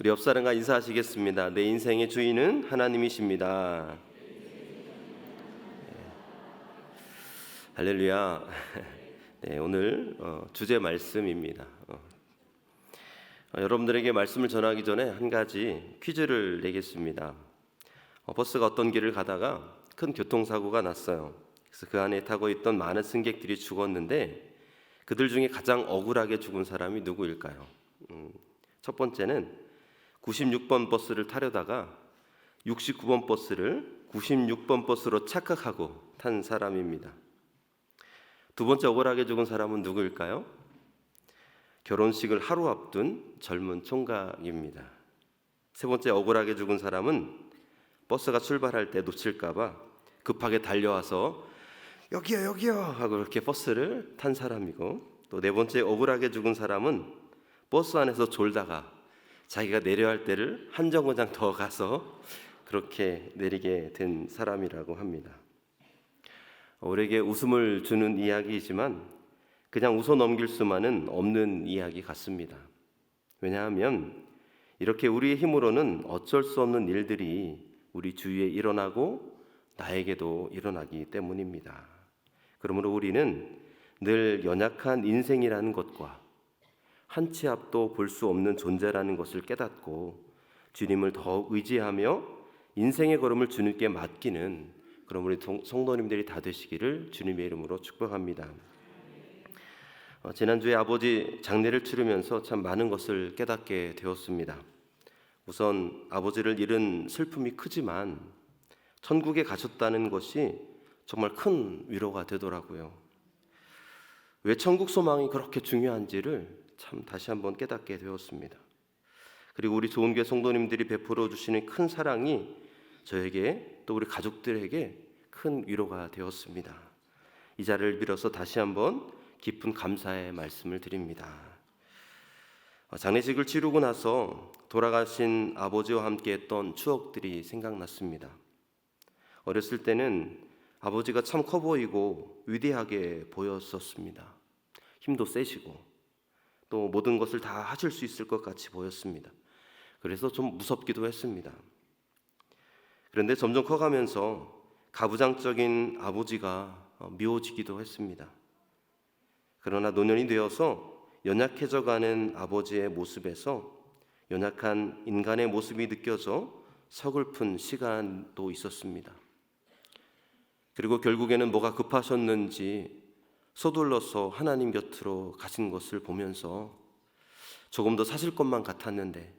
우리 옆 사람과 인사하시겠습니다. 내 인생의 주인은 하나님이십니다. 네. 할렐루야. 네, 오늘 어, 주제 말씀입니다. 어. 어, 여러분들에게 말씀을 전하기 전에 한 가지 퀴즈를 내겠습니다. 어, 버스가 어떤 길을 가다가 큰 교통사고가 났어요. 그래서 그 안에 타고 있던 많은 승객들이 죽었는데 그들 중에 가장 억울하게 죽은 사람이 누구일까요? 음, 첫 번째는 96번 버스를 타려다가 69번 버스를 96번 버스로 착각하고 탄 사람입니다. 두 번째 억울하게 죽은 사람은 누구일까요? 결혼식을 하루 앞둔 젊은 총각입니다. 세 번째 억울하게 죽은 사람은 버스가 출발할 때 놓칠까봐 급하게 달려와서 여기요 여기요 하고 이렇게 버스를 탄 사람이고 또 네 번째 억울하게 죽은 사람은 버스 안에서 졸다가 자기가 내려야 할 때를 한 정거장 더 가서 그렇게 내리게 된 사람이라고 합니다. 우리에게 웃음을 주는 이야기이지만 그냥 웃어 넘길 수만은 없는 이야기 같습니다. 왜냐하면 이렇게 우리의 힘으로는 어쩔 수 없는 일들이 우리 주위에 일어나고 나에게도 일어나기 때문입니다. 그러므로 우리는 늘 연약한 인생이라는 것과 한 치 앞도 볼 수 없는 존재라는 것을 깨닫고 주님을 더 의지하며 인생의 걸음을 주님께 맡기는 그럼 우리 성도님들이 다 되시기를 주님의 이름으로 축복합니다. 어, 지난주에 아버지 장례를 치르면서 참 많은 것을 깨닫게 되었습니다. 우선 아버지를 잃은 슬픔이 크지만 천국에 가셨다는 것이 정말 큰 위로가 되더라고요. 왜 천국 소망이 그렇게 중요한지를 참 다시 한번 깨닫게 되었습니다. 그리고 우리 좋은 교회 성도님들이 베풀어 주시는 큰 사랑이 저에게 또 우리 가족들에게 큰 위로가 되었습니다. 이 자리를 빌어서 다시 한번 깊은 감사의 말씀을 드립니다. 어, 장례식을 치르고 나서 돌아가신 아버지와 함께 했던 추억들이 생각났습니다. 어렸을 때는 아버지가 참 커 보이고 위대하게 보였었습니다. 힘도 세시고 또 모든 것을 다 하실 수 있을 것 같이 보였습니다. 그래서 좀 무섭기도 했습니다. 그런데 점점 커가면서 가부장적인 아버지가 어, 미워지기도 했습니다. 그러나 노년이 되어서 연약해져 가는 아버지의 모습에서 연약한 인간의 모습이 느껴져 서글픈 시간도 있었습니다. 그리고 결국에는 뭐가 급하셨는지 서둘러서 하나님 곁으로 가신 것을 보면서 조금 더 사실 것만 같았는데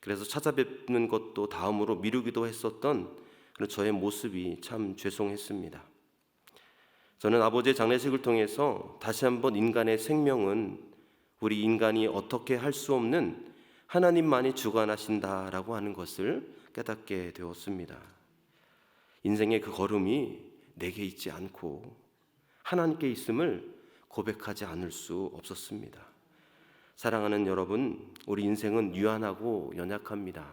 그래서 찾아뵙는 것도 다음으로 미루기도 했었던 그런 저의 모습이 참 죄송했습니다. 저는 아버지의 장례식을 통해서 다시 한번 인간의 생명은 우리 인간이 어떻게 할 수 없는 하나님만이 주관하신다라고 하는 것을 깨닫게 되었습니다. 인생의 그 걸음이 내게 있지 않고 하나님께 있음을 고백하지 않을 수 없었습니다. 사랑하는 여러분, 우리 인생은 유한하고 연약합니다.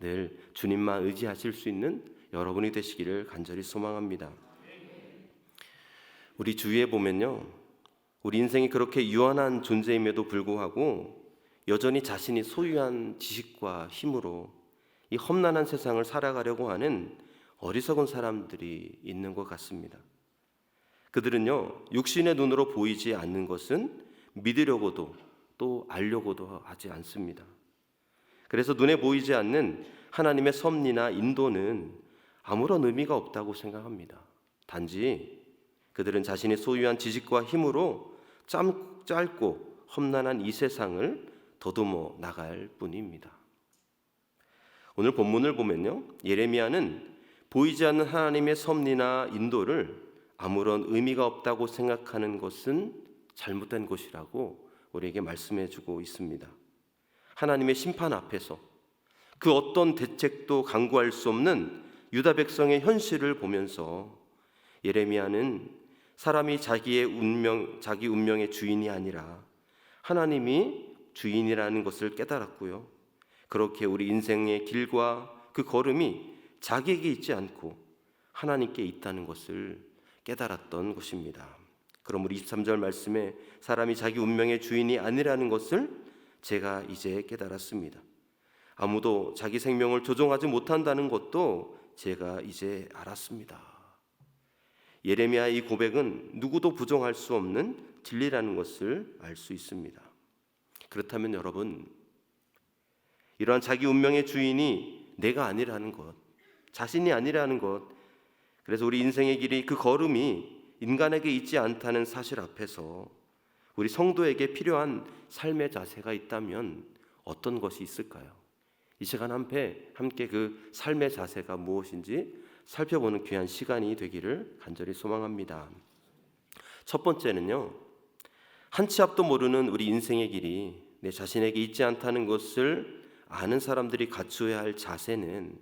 늘 주님만 의지하실 수 있는 여러분이 되시기를 간절히 소망합니다. 우리 주위에 보면요. 우리 인생이 그렇게 유한한 존재임에도 불구하고 여전히 자신이 소유한 지식과 힘으로 이 험난한 세상을 살아가려고 하는 어리석은 사람들이 있는 것 같습니다. 그들은요, 육신의 눈으로 보이지 않는 것은 믿으려고도 또 알려고도 하지 않습니다. 그래서 눈에 보이지 않는 하나님의 섭리나 인도는 아무런 의미가 없다고 생각합니다. 단지 그들은 자신이 소유한 지식과 힘으로 짬, 짧고 험난한 이 세상을 더듬어 나갈 뿐입니다. 오늘 본문을 보면요. 예레미야는 보이지 않는 하나님의 섭리나 인도를 아무런 의미가 없다고 생각하는 것은 잘못된 것이라고 우리에게 말씀해 주고 있습니다. 하나님의 심판 앞에서 그 어떤 대책도 강구할 수 없는 유다 백성의 현실을 보면서 예레미야는 사람이 자기의 운명, 자기 운명의 주인이 아니라 하나님이 주인이라는 것을 깨달았고요. 그렇게 우리 인생의 길과 그 걸음이 자기에게 있지 않고 하나님께 있다는 것을 깨달았던 것입니다. 우리 23절 말씀에 사람이 자기 운명의 주인이 아니라는 것을 제가 이제 깨달았습니다. 아무도 자기 생명을 조종하지 못한다는 것도 제가 이제 알았습니다. 예레미야의 이 고백은 누구도 부정할 수 없는 진리라는 것을 알 수 있습니다. 그렇다면 여러분, 이러한 자기 운명의 주인이 내가 아니라는 것, 자신이 아니라는 것, 그래서 우리 인생의 길이 그 걸음이 인간에게 있지 않다는 사실 앞에서 우리 성도에게 필요한 삶의 자세가 있다면 어떤 것이 있을까요? 이 시간 한패 함께 그 삶의 자세가 무엇인지 살펴보는 귀한 시간이 되기를 간절히 소망합니다. 첫 번째는요. 한 치 앞도 모르는 우리 인생의 길이 내 자신에게 있지 않다는 것을 아는 사람들이 갖추어야 할 자세는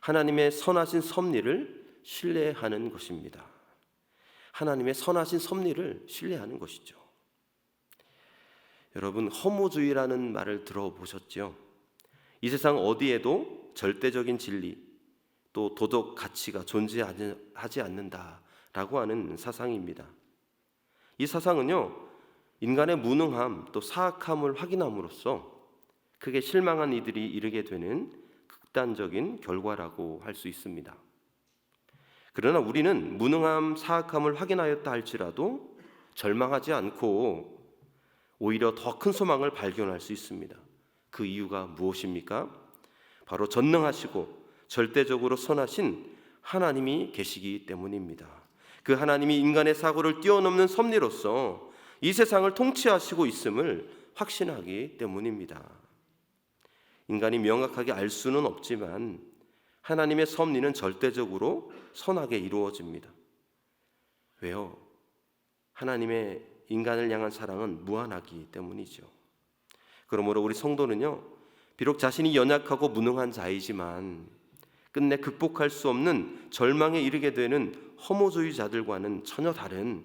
하나님의 선하신 섭리를 신뢰하는 것입니다. 하나님의 선하신 섭리를 신뢰하는 것이죠. 여러분 허무주의라는 말을 들어보셨죠? 이 세상 어디에도 절대적인 진리 또 도덕 가치가 존재하지 않는다라고 하는 사상입니다. 이 사상은요 인간의 무능함 또 사악함을 확인함으로써 크게 실망한 이들이 이르게 되는 극단적인 결과라고 할 수 있습니다. 그러나 우리는 무능함, 사악함을 확인하였다 할지라도 절망하지 않고 오히려 더 큰 소망을 발견할 수 있습니다. 그 이유가 무엇입니까? 바로 전능하시고 절대적으로 선하신 하나님이 계시기 때문입니다. 그 하나님이 인간의 사고를 뛰어넘는 섭리로서 이 세상을 통치하시고 있음을 확신하기 때문입니다. 인간이 명확하게 알 수는 없지만 하나님의 섭리는 절대적으로 선하게 이루어집니다. 왜요? 하나님의 인간을 향한 사랑은 무한하기 때문이죠. 그러므로 우리 성도는요, 비록 자신이 연약하고 무능한 자이지만 끝내 극복할 수 없는 절망에 이르게 되는 허무주의자들과는 전혀 다른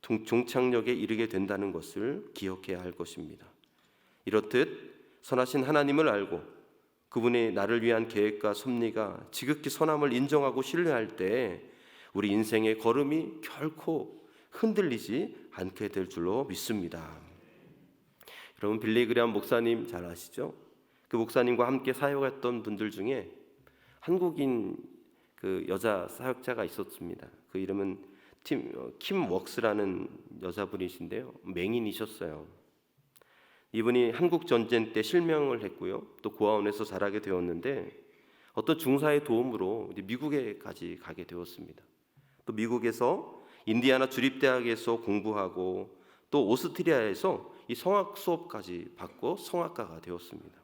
종착역에 이르게 된다는 것을 기억해야 할 것입니다. 이렇듯 선하신 하나님을 알고 그분이 나를 위한 계획과 섭리가 지극히 선함을 인정하고 신뢰할 때 우리 인생의 걸음이 결코 흔들리지 않게 될 줄로 믿습니다. 여러분 빌리그리암 목사님 잘 아시죠? 그 목사님과 함께 사역했던 분들 중에 한국인 그 여자 사역자가 있었습니다. 그 이름은 팀, 어, 킴 웍스라는 여자분이신데요. 맹인이셨어요. 이분이 한국 전쟁 때 실명을 했고요. 또 고아원에서 자라게 되었는데 어떤 중사의 도움으로 미국에까지 가게 되었습니다. 또 미국에서 인디아나 주립대학에서 공부하고 또 오스트리아에서 이 성악 수업까지 받고 성악가가 되었습니다.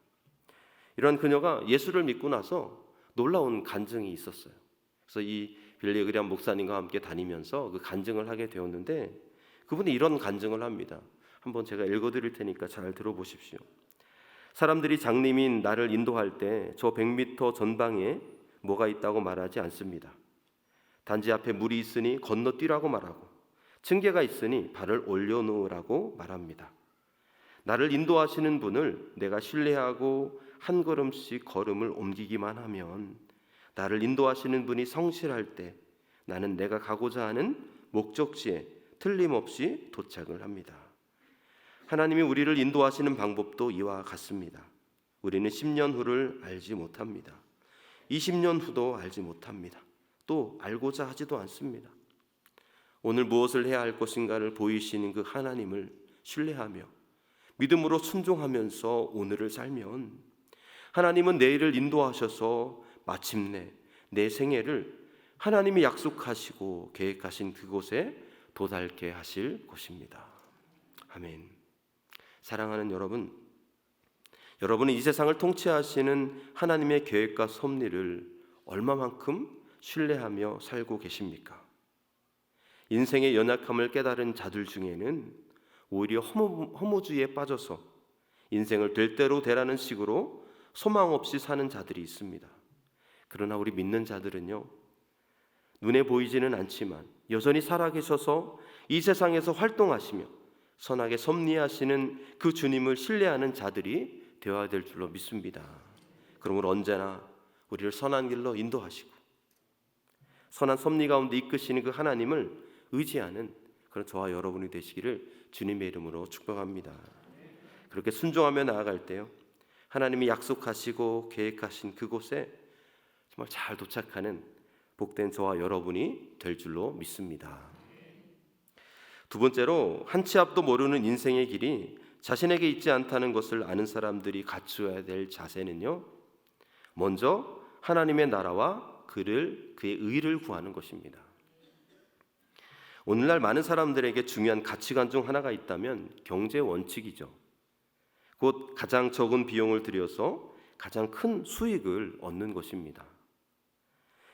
이런 그녀가 예수를 믿고 나서 놀라운 간증이 있었어요. 그래서 이 빌리 그리안 목사님과 함께 다니면서 그 간증을 하게 되었는데 그분이 이런 간증을 합니다. 한번 제가 읽어 드릴 테니까 잘 들어보십시오. 사람들이 장님인 나를 인도할 때 저 100m 전방에 뭐가 있다고 말하지 않습니다. 단지 앞에 물이 있으니 건너뛰라고 말하고 층계가 있으니 발을 올려놓으라고 말합니다. 나를 인도하시는 분을 내가 신뢰하고 한 걸음씩 걸음을 옮기기만 하면 나를 인도하시는 분이 성실할 때 나는 내가 가고자 하는 목적지에 틀림없이 도착을 합니다. 하나님이 우리를 인도하시는 방법도 이와 같습니다. 우리는 10년 후를 알지 못합니다. 20년 후도 알지 못합니다. 또 알고자 하지도 않습니다. 오늘 무엇을 해야 할 것인가를 보이시는 그 하나님을 신뢰하며 믿음으로 순종하면서 오늘을 살면 하나님은 내일을 인도하셔서 마침내 내 생애를 하나님이 약속하시고 계획하신 그곳에 도달케 하실 것입니다. 아멘. 사랑하는 여러분, 여러분은 이 세상을 통치하시는 하나님의 계획과 섭리를 얼마만큼 신뢰하며 살고 계십니까? 인생의 연약함을 깨달은 자들 중에는 오히려 허무, 허무 주의에 빠져서 인생을 될 대로 되라는 식으로 소망 없이 사는 자들이 있습니다. 그러나 우리 믿는 자들은요, 눈에 보이지는 않지만 여전히 살아계셔서 이 세상에서 활동하시며 선하게 섭리하시는 그 주님을 신뢰하는 자들이 되어야 될 줄로 믿습니다. 그러므로 언제나 우리를 선한 길로 인도하시고 선한 섭리 가운데 이끄시는 그 하나님을 의지하는 그런 저와 여러분이 되시기를 주님의 이름으로 축복합니다. 그렇게 순종하며 나아갈 때요. 하나님이 약속하시고 계획하신 그곳에 정말 잘 도착하는 복된 저와 여러분이 될 줄로 믿습니다. 두 번째로 한 치 앞도 모르는 인생의 길이 자신에게 있지 않다는 것을 아는 사람들이 갖추어야 될 자세는요. 먼저 하나님의 나라와 그를 그의 의를 구하는 것입니다. 오늘날 많은 사람들에게 중요한 가치관 중 하나가 있다면 경제 원칙이죠. 곧 가장 적은 비용을 들여서 가장 큰 수익을 얻는 것입니다.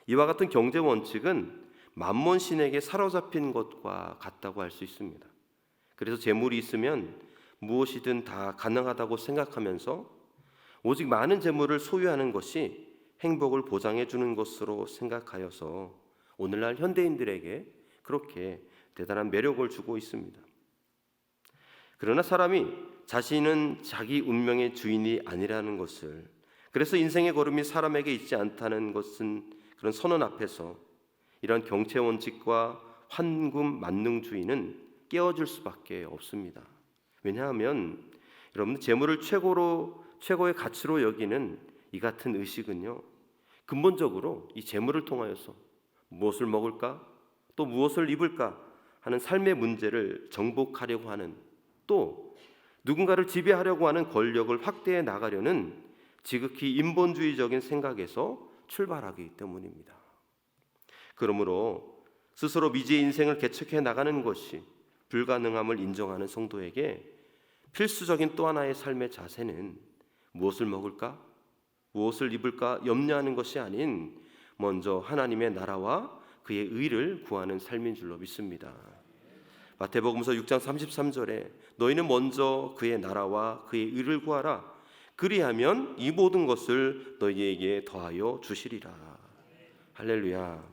이와 같은 경제 원칙은 만몬 신에게 사로잡힌 것과 같다고 할 수 있습니다. 그래서 재물이 있으면 무엇이든 다 가능하다고 생각하면서 오직 많은 재물을 소유하는 것이 행복을 보장해 주는 것으로 생각하여서 오늘날 현대인들에게 그렇게 대단한 매력을 주고 있습니다. 그러나 사람이 자신은 자기 운명의 주인이 아니라는 것을 그래서 인생의 걸음이 사람에게 있지 않다는 것은 그런 선언 앞에서 이런 경체 원칙과 환금 만능주의는 깨어질 수밖에 없습니다. 왜냐하면 여러분 재물을 최고로 최고의 가치로 여기는 이 같은 의식은요 근본적으로 이 재물을 통하여서 무엇을 먹을까 또 무엇을 입을까 하는 삶의 문제를 정복하려고 하는 또 누군가를 지배하려고 하는 권력을 확대해 나가려는 지극히 인본주의적인 생각에서 출발하기 때문입니다. 그러므로 스스로 미지의 인생을 개척해 나가는 것이 불가능함을 인정하는 성도에게 필수적인 또 하나의 삶의 자세는 무엇을 먹을까? 무엇을 입을까? 염려하는 것이 아닌 먼저 하나님의 나라와 그의 의를 구하는 삶인 줄로 믿습니다. 마태복음서 6장 33절에 너희는 먼저 그의 나라와 그의 의를 구하라. 그리하면 이 모든 것을 너희에게 더하여 주시리라. 할렐루야.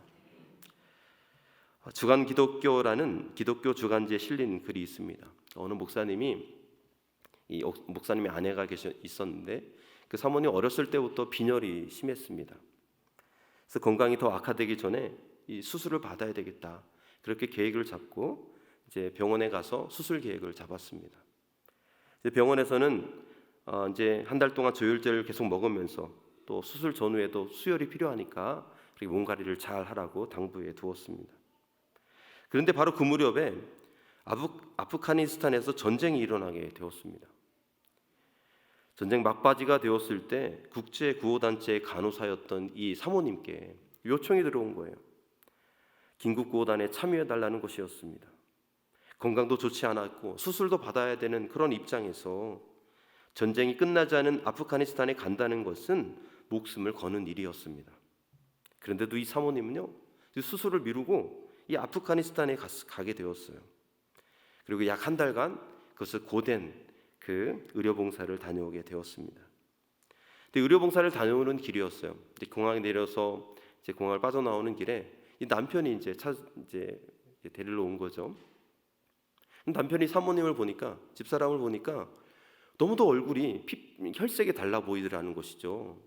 주간 기독교라는 기독교 주간지에 실린 글이 있습니다. 어느 목사님이 이 목사님의 아내가 계셨 있었는데 그 사모님 어렸을 때부터 빈혈이 심했습니다. 그래서 건강이 더 악화되기 전에 이 수술을 받아야 되겠다. 그렇게 계획을 잡고 이제 병원에 가서 수술 계획을 잡았습니다. 병원에서는 어 이제 한 달 동안 조혈제를 계속 먹으면서 또 수술 전후에도 수혈이 필요하니까 몸가리를 잘 하라고 당부해 두었습니다. 그런데 바로 그 무렵에 아프, 아프가니스탄에서 전쟁이 일어나게 되었습니다. 전쟁 막바지가 되었을 때 국제 구호 단체의 간호사였던 이 사모님께 요청이 들어온 거예요. 긴급 구호단에 참여해 달라는 것이었습니다. 건강도 좋지 않았고 수술도 받아야 되는 그런 입장에서 전쟁이 끝나지 않은 아프가니스탄에 간다는 것은 목숨을 거는 일이었습니다. 그런데도 이 사모님은요 수술을 미루고 이 아프가니스탄에 가게 되었어요. 그리고 약 한 달간 그것을 고된 그 의료봉사를 다녀오게 되었습니다. 근데 의료봉사를 다녀오는 길이었어요. 이제 공항에 내려서 이제 공항을 빠져나오는 길에 이 남편이 이제 차 이제 데리러 온 거죠. 남편이 사모님을 보니까 집사람을 보니까 너무도 얼굴이 피, 혈색이 달라 보이더라는 것이죠.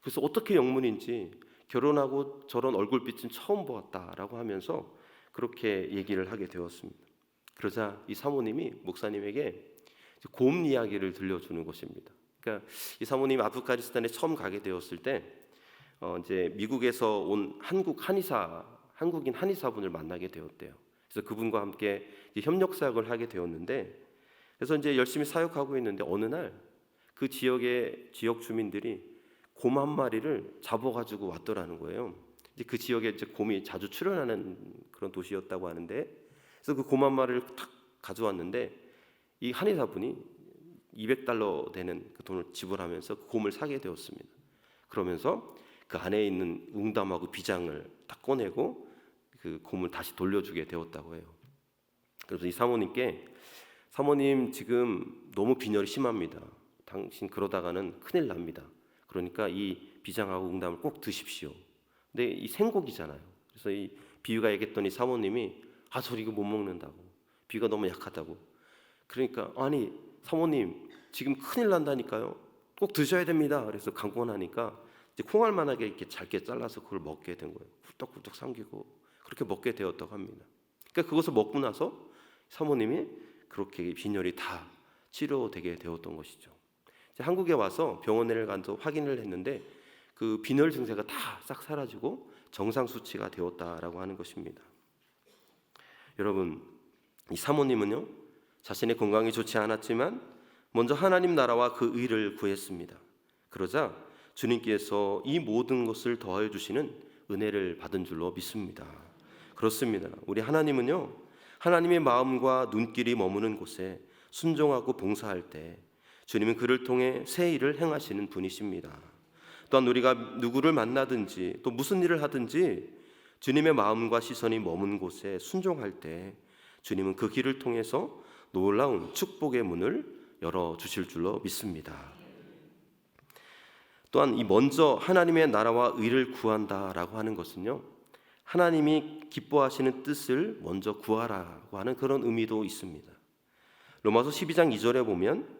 그래서 어떻게 영문인지 결혼하고 저런 얼굴빛은 처음 보았다라고 하면서 그렇게 얘기를 하게 되었습니다. 그러자 이 사모님이 목사님에게 곰 이야기를 들려주는 것입니다. 그러니까 이 사모님이 아프가니스탄에 처음 가게 되었을 때 어, 이제 미국에서 온 한국 한의사 한국인 한의사분을 만나게 되었대요. 그래서 그분과 함께 협력 사역을 하게 되었는데 그래서 이제 열심히 사역하고 있는데 어느 날 그 지역의 지역 주민들이 곰 한 마리를 잡아가지고 왔더라는 거예요. 이제 그 지역에 이제 곰이 자주 출현하는 그런 도시였다고 하는데 그래서 그 곰 한 마리를 탁 가져왔는데 이 한의사분이 200달러 되는 그 돈을 지불하면서 그 곰을 사게 되었습니다. 그러면서 그 안에 있는 웅담하고 비장을 딱 꺼내고 그 곰을 다시 돌려주게 되었다고 해요. 그래서 이 사모님께 사모님 지금 너무 빈혈이 심합니다. 당신 그러다가는 큰일 납니다. 그러니까 이 비장하고 웅담을 꼭 드십시오. 근데 이 생고기잖아요. 그래서 이 비유가 얘기했더니 사모님이 아, 저 이거 못 먹는다고. 비가 너무 약하다고. 그러니까 아니 사모님 지금 큰일 난다니까요. 꼭 드셔야 됩니다. 그래서 강권하니까 이제 콩알만하게 이렇게 잘게 잘라서 그걸 먹게 된 거예요. 훌떡훌떡 삼키고 그렇게 먹게 되었다고 합니다. 그러니까 그것을 먹고 나서 사모님이 그렇게 빈혈이 다 치료되게 되었던 것이죠. 한국에 와서 병원에 가서 확인을 했는데 그 빈혈 증세가 다 싹 사라지고 정상 수치가 되었다라고 하는 것입니다. 여러분, 이 사모님은요 자신의 건강이 좋지 않았지만 먼저 하나님 나라와 그 의를 구했습니다. 그러자 주님께서 이 모든 것을 더하여 주시는 은혜를 받은 줄로 믿습니다. 그렇습니다. 우리 하나님은요 하나님의 마음과 눈길이 머무는 곳에 순종하고 봉사할 때 주님은 그를 통해 새 일을 행하시는 분이십니다. 또한 우리가 누구를 만나든지 또 무슨 일을 하든지 주님의 마음과 시선이 머문 곳에 순종할 때 주님은 그 길을 통해서 놀라운 축복의 문을 열어 주실 줄로 믿습니다. 또한 이 먼저 하나님의 나라와 의를 구한다라고 하는 것은요. 하나님이 기뻐하시는 뜻을 먼저 구하라고 하는 그런 의미도 있습니다. 로마서 12장 2절에 보면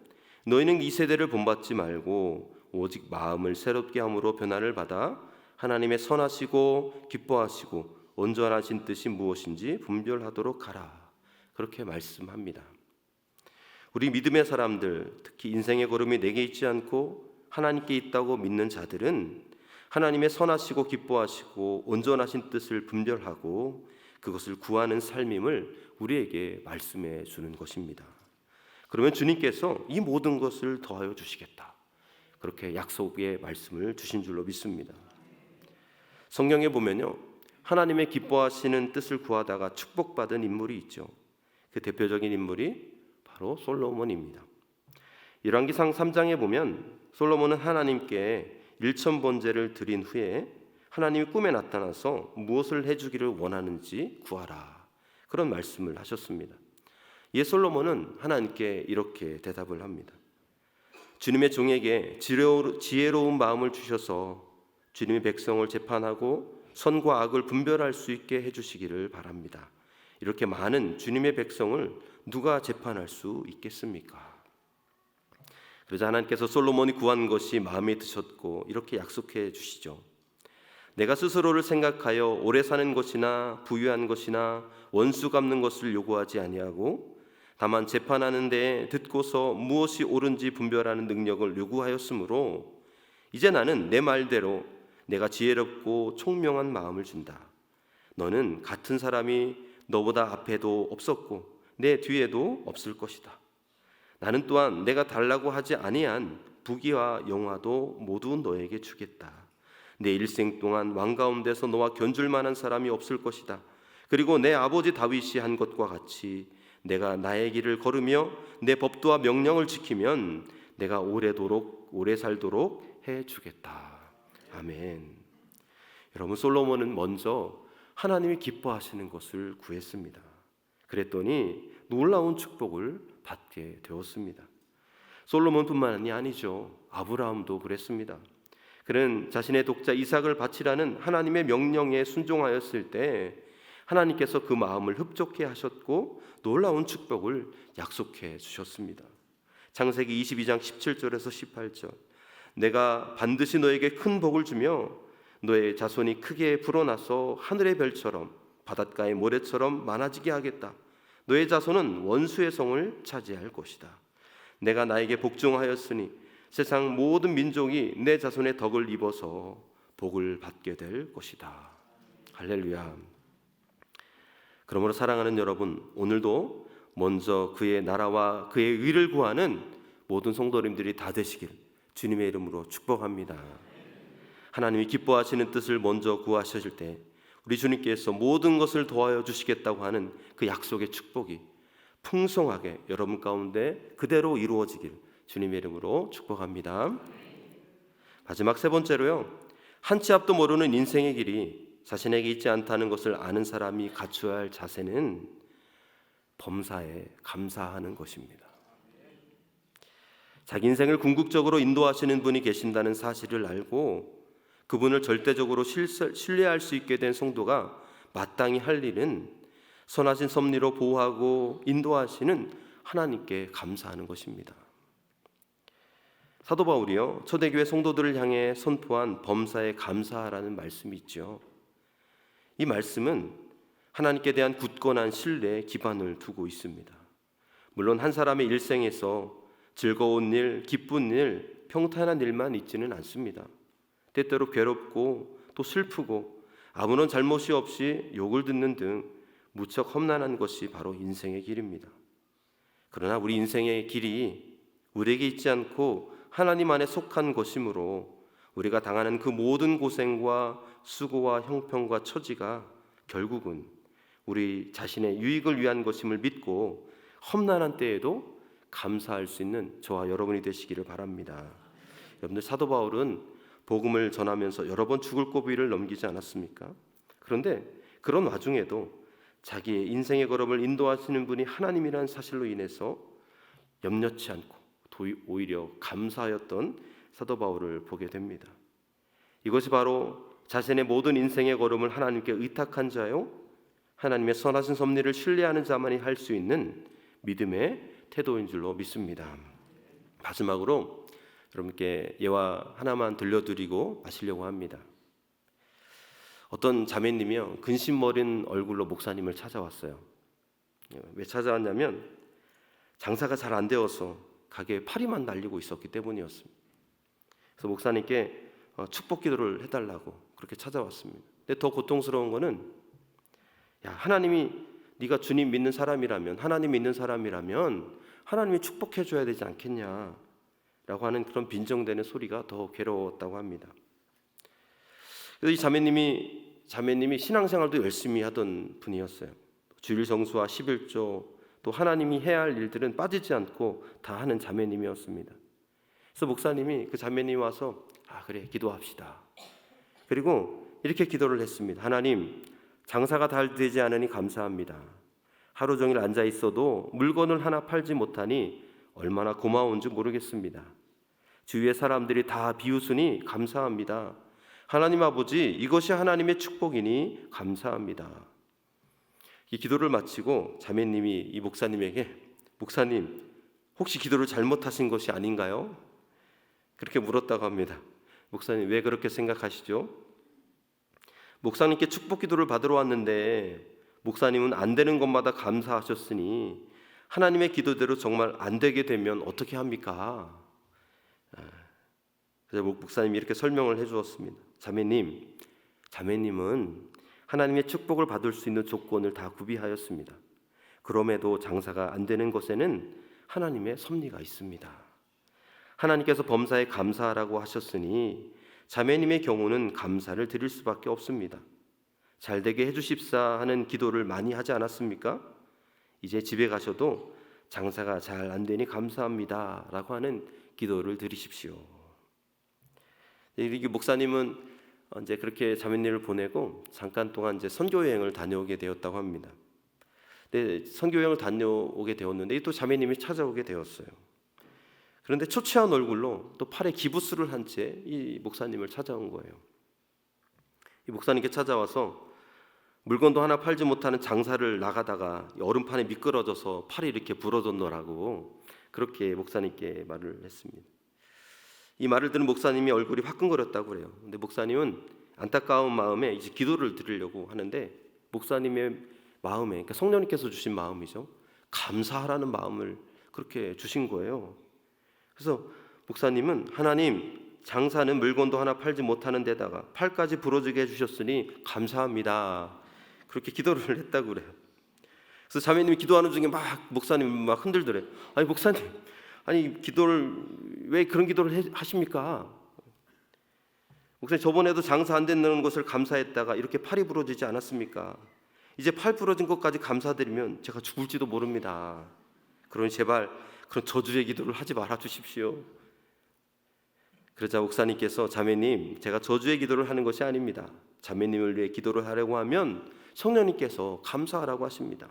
너희는 이 세대를 본받지 말고 오직 마음을 새롭게 함으로 변화를 받아 하나님의 선하시고 기뻐하시고 온전하신 뜻이 무엇인지 분별하도록 하라. 그렇게 말씀합니다. 우리 믿음의 사람들, 특히 인생의 걸음이 내게 있지 않고 하나님께 있다고 믿는 자들은 하나님의 선하시고 기뻐하시고 온전하신 뜻을 분별하고 그것을 구하는 삶임을 우리에게 말씀해 주는 것입니다. 그러면 주님께서 이 모든 것을 더하여 주시겠다. 그렇게 약속의 말씀을 주신 줄로 믿습니다. 성경에 보면요. 하나님의 기뻐하시는 뜻을 구하다가 축복받은 인물이 있죠. 그 대표적인 인물이 바로 솔로몬입니다. 열왕기상 3장에 보면 솔로몬은 하나님께 일천 번제를 드린 후에 하나님이 꿈에 나타나서 무엇을 해주기를 원하는지 구하라 그런 말씀을 하셨습니다. 예 솔로몬은 하나님께 이렇게 대답을 합니다. 주님의 종에게 지혜로운 마음을 주셔서 주님의 백성을 재판하고 선과 악을 분별할 수 있게 해주시기를 바랍니다. 이렇게 많은 주님의 백성을 누가 재판할 수 있겠습니까? 그러자 하나님께서 솔로몬이 구한 것이 마음에 드셨고 이렇게 약속해 주시죠. 내가 스스로를 생각하여 오래 사는 것이나 부유한 것이나 원수 갚는 것을 요구하지 아니하고 다만 재판하는 데 듣고서 무엇이 옳은지 분별하는 능력을 요구하였으므로 이제 나는 내 말대로 내가 지혜롭고 총명한 마음을 준다. 너는 같은 사람이 너보다 앞에도 없었고 내 뒤에도 없을 것이다. 나는 또한 내가 달라고 하지 아니한 부귀와 영화도 모두 너에게 주겠다. 내 일생 동안 왕 가운데서 너와 견줄 만한 사람이 없을 것이다. 그리고 내 아버지 다윗이 한 것과 같이 내가 나의 길을 걸으며 내 법도와 명령을 지키면 내가 오래도록 오래 살도록 해 주겠다. 아멘. 여러분 솔로몬은 먼저 하나님이 기뻐하시는 것을 구했습니다. 그랬더니 놀라운 축복을 받게 되었습니다. 솔로몬뿐만이 아니죠. 아브라함도 그랬습니다. 그는 자신의 독자 이삭을 바치라는 하나님의 명령에 순종하였을 때 하나님께서 그 마음을 흡족해 하셨고 놀라운 축복을 약속해 주셨습니다. 창세기 22장 17절에서 18절 내가 반드시 너에게 큰 복을 주며 너의 자손이 크게 불어나서 하늘의 별처럼 바닷가의 모래처럼 많아지게 하겠다. 너의 자손은 원수의 성을 차지할 것이다. 내가 나에게 복종하였으니 세상 모든 민족이 내 자손의 덕을 입어서 복을 받게 될 것이다. 할렐루야. 그러므로 사랑하는 여러분, 오늘도 먼저 그의 나라와 그의 의를 구하는 모든 성도님들이 다 되시길 주님의 이름으로 축복합니다. 하나님이 기뻐하시는 뜻을 먼저 구하셨을 때 우리 주님께서 모든 것을 도와여 주시겠다고 하는 그 약속의 축복이 풍성하게 여러분 가운데 그대로 이루어지길 주님의 이름으로 축복합니다. 마지막 세 번째로요. 한 치 앞도 모르는 인생의 길이 자신에게 있지 않다는 것을 아는 사람이 갖춰야 할 자세는 범사에 감사하는 것입니다. 자기 인생을 궁극적으로 인도하시는 분이 계신다는 사실을 알고 그분을 절대적으로 신뢰할 수 있게 된 성도가 마땅히 할 일은 선하신 섭리로 보호하고 인도하시는 하나님께 감사하는 것입니다. 사도 바울이요 초대교회 성도들을 향해 선포한 범사에 감사하라는 말씀이 있죠. 이 말씀은 하나님께 대한 굳건한 신뢰에 기반을 두고 있습니다. 물론 한 사람의 일생에서 즐거운 일, 기쁜 일, 평탄한 일만 있지는 않습니다. 때때로 괴롭고 또 슬프고 아무런 잘못이 없이 욕을 듣는 등 무척 험난한 것이 바로 인생의 길입니다. 그러나 우리 인생의 길이 우리에게 있지 않고 하나님 안에 속한 것이므로 우리가 당하는 그 모든 고생과 수고와 형편과 처지가 결국은 우리 자신의 유익을 위한 것임을 믿고 험난한 때에도 감사할 수 있는 저와 여러분이 되시기를 바랍니다. 여러분들 사도 바울은 복음을 전하면서 여러 번 죽을 고비를 넘기지 않았습니까? 그런데 그런 와중에도 자기의 인생의 걸음을 인도하시는 분이 하나님이라는 사실로 인해서 염려치 않고 오히려 감사하였던 사도 바울을 보게 됩니다. 이것이 바로 자신의 모든 인생의 걸음을 하나님께 의탁한 자요 하나님의 선하신 섭리를 신뢰하는 자만이 할 수 있는 믿음의 태도인 줄로 믿습니다. 마지막으로 여러분께 예화 하나만 들려드리고 마시려고 합니다. 어떤 자매님이요 근심머린 얼굴로 목사님을 찾아왔어요. 왜 찾아왔냐면 장사가 잘 안 되어서 가게에 파리만 날리고 있었기 때문이었습니다. 그래서 목사님께 어, 축복 기도를 해달라고 그렇게 찾아왔습니다. 근데 더 고통스러운 거는 야 하나님이 네가 주님 믿는 사람이라면 하나님 믿는 사람이라면 하나님이 축복해 줘야 되지 않겠냐라고 하는 그런 빈정대는 소리가 더 괴로웠다고 합니다. 그래서 이 자매님이 자매님이 신앙생활도 열심히 하던 분이었어요. 주일 정수와 11조 또 하나님이 해야 할 일들은 빠지지 않고 다 하는 자매님이었습니다. 그래서 목사님이 그 자매님 와서 아 그래 기도합시다. 그리고 이렇게 기도를 했습니다. 하나님 장사가 잘 되지 않으니 감사합니다. 하루 종일 앉아 있어도 물건을 하나 팔지 못하니 얼마나 고마운지 모르겠습니다. 주위의 사람들이 다 비웃으니 감사합니다. 하나님 아버지 이것이 하나님의 축복이니 감사합니다. 이 기도를 마치고 자매님이 이 목사님에게 목사님 혹시 기도를 잘못하신 것이 아닌가요? 그렇게 물었다고 합니다. 목사님 왜 그렇게 생각하시죠? 목사님께 축복 기도를 받으러 왔는데 목사님은 안 되는 것마다 감사하셨으니 하나님의 기도대로 정말 안 되게 되면 어떻게 합니까? 아, 그래서 목사님이 이렇게 설명을 해 주었습니다. 자매님, 자매님은 하나님의 축복을 받을 수 있는 조건을 다 구비하였습니다. 그럼에도 장사가 안 되는 것에는 하나님의 섭리가 있습니다. 하나님께서 범사에 감사하라고 하셨으니 자매님의 경우는 감사를 드릴 수밖에 없습니다. 잘 되게 해주십사 하는 기도를 많이 하지 않았습니까? 이제 집에 가셔도 장사가 잘 안 되니 감사합니다 라고 하는 기도를 드리십시오. 이 목사님은 이제 그렇게 자매님을 보내고 잠깐 동안 이제 선교 여행을 다녀오게 되었다고 합니다. 네, 선교 여행을 다녀오게 되었는데 또 자매님이 찾아오게 되었어요. 그런데 초췌한 얼굴로 또 팔에 기부스를 한 채 이 목사님을 찾아온 거예요. 이 목사님께 찾아와서 물건도 하나 팔지 못하는 장사를 나가다가 얼음판에 미끄러져서 팔이 이렇게 부러졌노라고 그렇게 목사님께 말을 했습니다. 이 말을 들은 목사님이 얼굴이 화끈거렸다고 그래요. 근데 목사님은 안타까운 마음에 이제 기도를 드리려고 하는데 목사님의 마음에 그러니까 성령님께서 주신 마음이죠. 감사하라는 마음을 그렇게 주신 거예요. 그래서 목사님은 하나님 장사는 물건도 하나 팔지 못하는 데다가 팔까지 부러지게 해주셨으니 감사합니다. 그렇게 기도를 했다고 그래요. 그래서 자매님이 기도하는 중에 막 목사님 막 흔들더래. 아니 목사님, 아니 기도를 왜 그런 기도를 해, 하십니까? 목사님 저번에도 장사 안 되는 것을 감사했다가 이렇게 팔이 부러지지 않았습니까? 이제 팔 부러진 것까지 감사드리면 제가 죽을지도 모릅니다. 그러니 제발 그런 저주의 기도를 하지 말아 주십시오. 그러자 목사님께서 자매님, 제가 저주의 기도를 하는 것이 아닙니다. 자매님을 위해 기도를 하려고 하면 성령님께서 감사하라고 하십니다.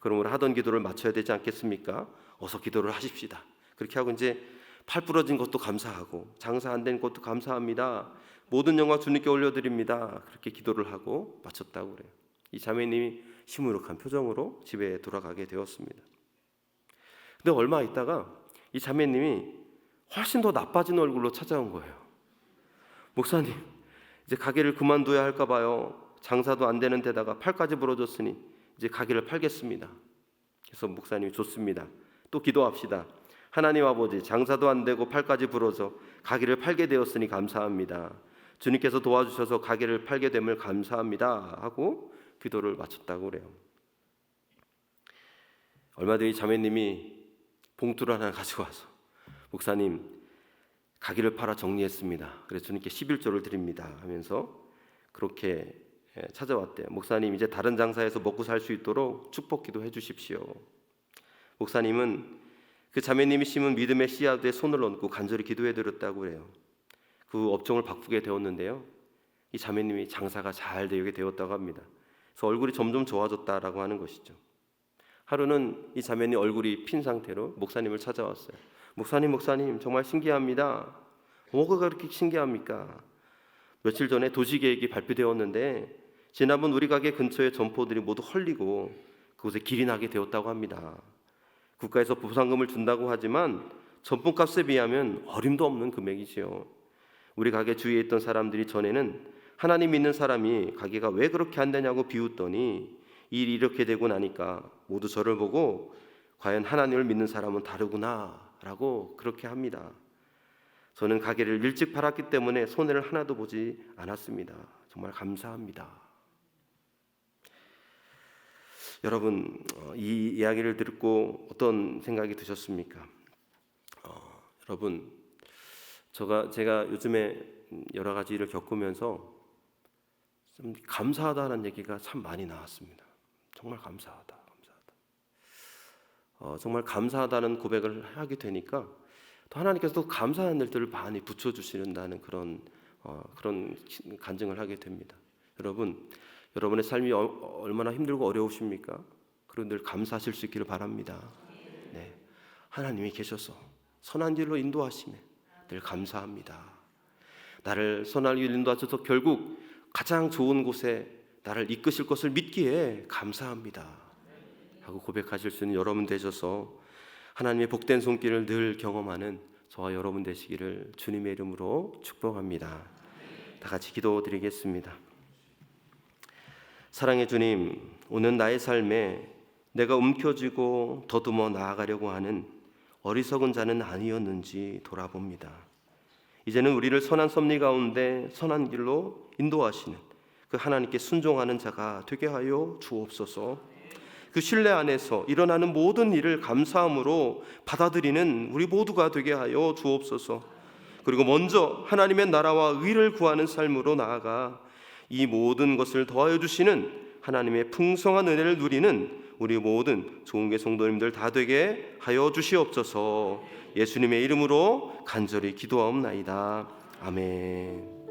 그러므로 하던 기도를 마쳐야 되지 않겠습니까? 어서 기도를 하십시다. 그렇게 하고 이제 팔 부러진 것도 감사하고 장사 안 된 것도 감사합니다. 모든 영광 주님께 올려드립니다. 그렇게 기도를 하고 마쳤다고 그래요. 이 자매님이 시무룩한 표정으로 집에 돌아가게 되었습니다. 근데 얼마 있다가 이 자매님이 훨씬 더 나빠진 얼굴로 찾아온 거예요. 목사님, 이제 가게를 그만둬야 할까 봐요. 장사도 안 되는 데다가 팔까지 부러졌으니 이제 가게를 팔겠습니다. 그래서 목사님이 좋습니다. 또 기도합시다. 하나님 아버지 장사도 안 되고 팔까지 부러져 가게를 팔게 되었으니 감사합니다. 주님께서 도와주셔서 가게를 팔게 됨을 감사합니다 하고 기도를 마쳤다고 그래요. 얼마 뒤에 자매님이 봉투를 하나 가지고 와서 목사님 가게를 팔아 정리했습니다. 그래서 주님께 11조를 드립니다 하면서 그렇게 예, 찾아왔대요. 목사님 이제 다른 장사에서 먹고 살 수 있도록 축복기도 해주십시오. 목사님은 그 자매님이 심은 믿음의 씨앗에 손을 얹고 간절히 기도해드렸다고 그래요. 그 업종을 바꾸게 되었는데요. 이 자매님이 장사가 잘 되게 되었다고 합니다. 그래서 얼굴이 점점 좋아졌다라고 하는 것이죠. 하루는 이 자매님 얼굴이 핀 상태로 목사님을 찾아왔어요. 목사님, 목사님 정말 신기합니다. 뭐가 그렇게 신기합니까? 며칠 전에 도시 계획이 발표되었는데 지난번 우리 가게 근처의 점포들이 모두 헐리고 그곳에 길이 나게 되었다고 합니다. 국가에서 보상금을 준다고 하지만 전분값에 비하면 어림도 없는 금액이지요. 우리 가게 주위에 있던 사람들이 전에는 하나님 믿는 사람이 가게가 왜 그렇게 안 되냐고 비웃더니 일이 이렇게 되고 나니까 모두 저를 보고 과연 하나님을 믿는 사람은 다르구나라고 그렇게 합니다. 저는 가게를 일찍 팔았기 때문에 손해를 하나도 보지 않았습니다. 정말 감사합니다. 여러분 어, 이 이야기를 듣고 어떤 생각이 드셨습니까? 어, 여러분 제가 제가 요즘에 여러 가지 일을 겪으면서 좀 감사하다는 얘기가 참 많이 나왔습니다. 정말 감사하다, 감사하다. 어, 정말 감사하다는 고백을 하게 되니까 또 하나님께서 또 감사하는 일들을 많이 붙여주시는다는 그런 어, 그런 간증을 하게 됩니다. 여러분 여러분의 삶이 어- 얼마나 힘들고 어려우십니까? 그런 늘 감사하실 수 있기를 바랍니다. 네, 하나님이 계셔서 선한 길로 인도하심에 늘 감사합니다. 나를 선한 길로 인도하셔서 결국 가장 좋은 곳에 나를 이끄실 것을 믿기에 감사합니다. 하고 고백하실 수 있는 여러분 되셔서 하나님의 복된 손길을 늘 경험하는 저와 여러분 되시기를 주님의 이름으로 축복합니다. 다 같이 기도드리겠습니다. 사랑의 주님, 오늘 나의 삶에 내가 움켜쥐고 더듬어 나아가려고 하는 어리석은 자는 아니었는지 돌아봅니다. 이제는 우리를 선한 섭리 가운데 선한 길로 인도하시는 그 하나님께 순종하는 자가 되게 하여 주옵소서. 그 신뢰 안에서 일어나는 모든 일을 감사함으로 받아들이는 우리 모두가 되게 하여 주옵소서. 그리고 먼저 하나님의 나라와 의를 구하는 삶으로 나아가 이 모든 것을 더하여 주시는 하나님의 풍성한 은혜를 누리는 우리 모든 좋은 계 성도님들 다 되게 하여 주시옵소서. 예수님의 이름으로 간절히 기도하옵나이다. 아멘.